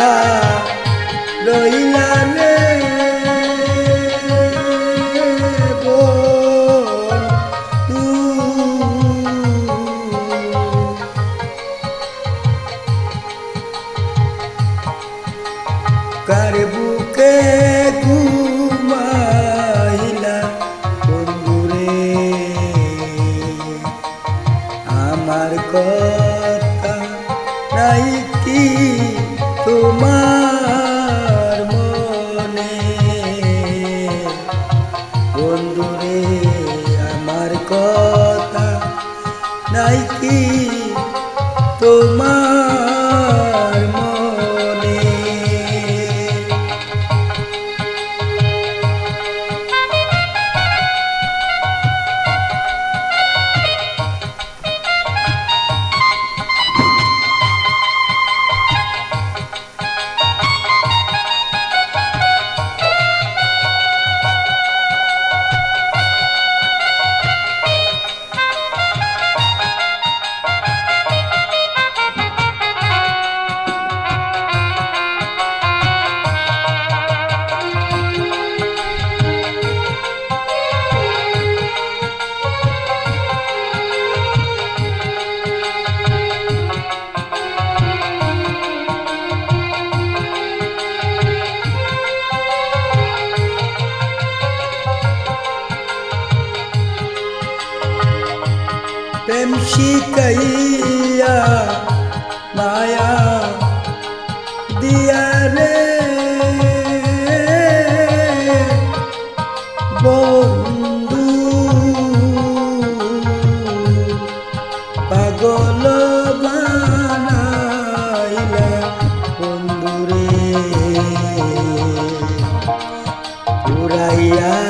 Maria. প্রেম শিকাইয়া মায়া দিয়া রে। বন্ধু পাগল বানাইলা বন্ধুরে। পুরাইয়া যে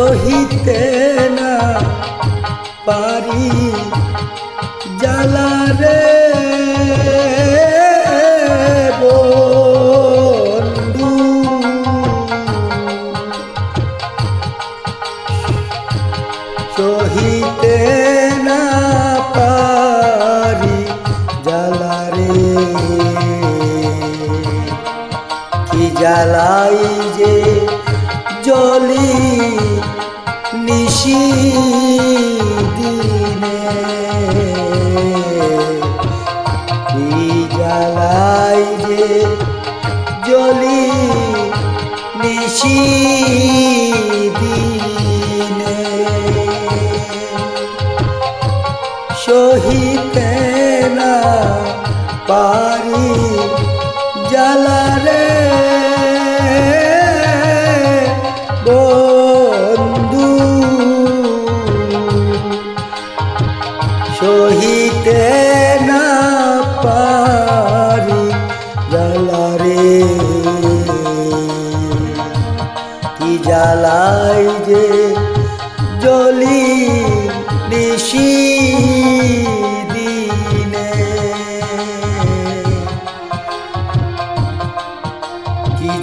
সহিতে না পারি জ্বালারে বন্ধু। কি জ্বালাই নিশি দিনে। জ্বালাই যে জলি নিশি দিনে। সহিতে না পারি জ্বালারে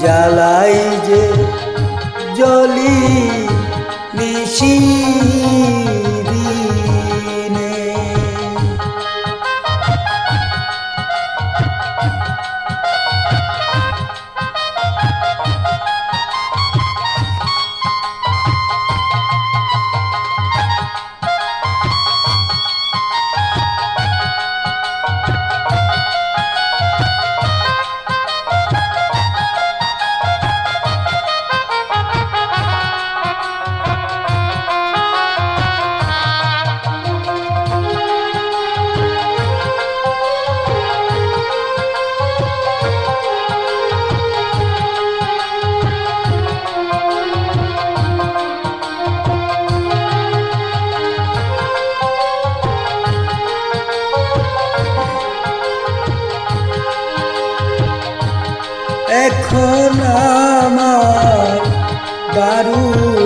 জ্বালাই যে জলি নিশি। দারুণ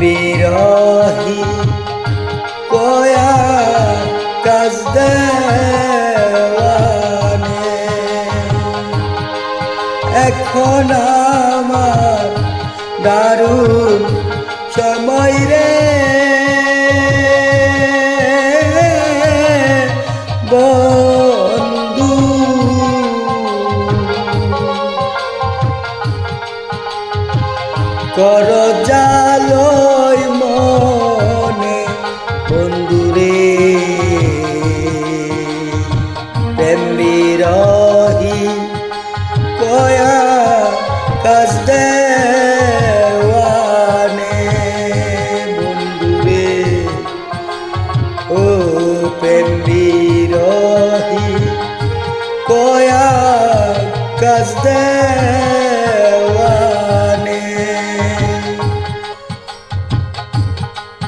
বিরহি কয়া কাজ দেওয়ানে। এখন আমার দারুণ সময় রে। কর জালয়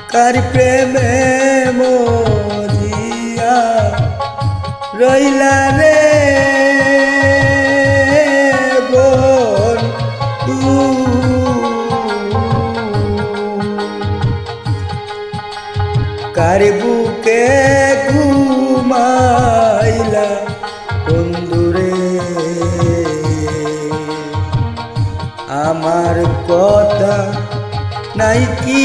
কার প্রেমে মজিয়া রইলা রে বোন কার বুকে ঘুমাইলা বন্ধুরে আমার কথা নাই কি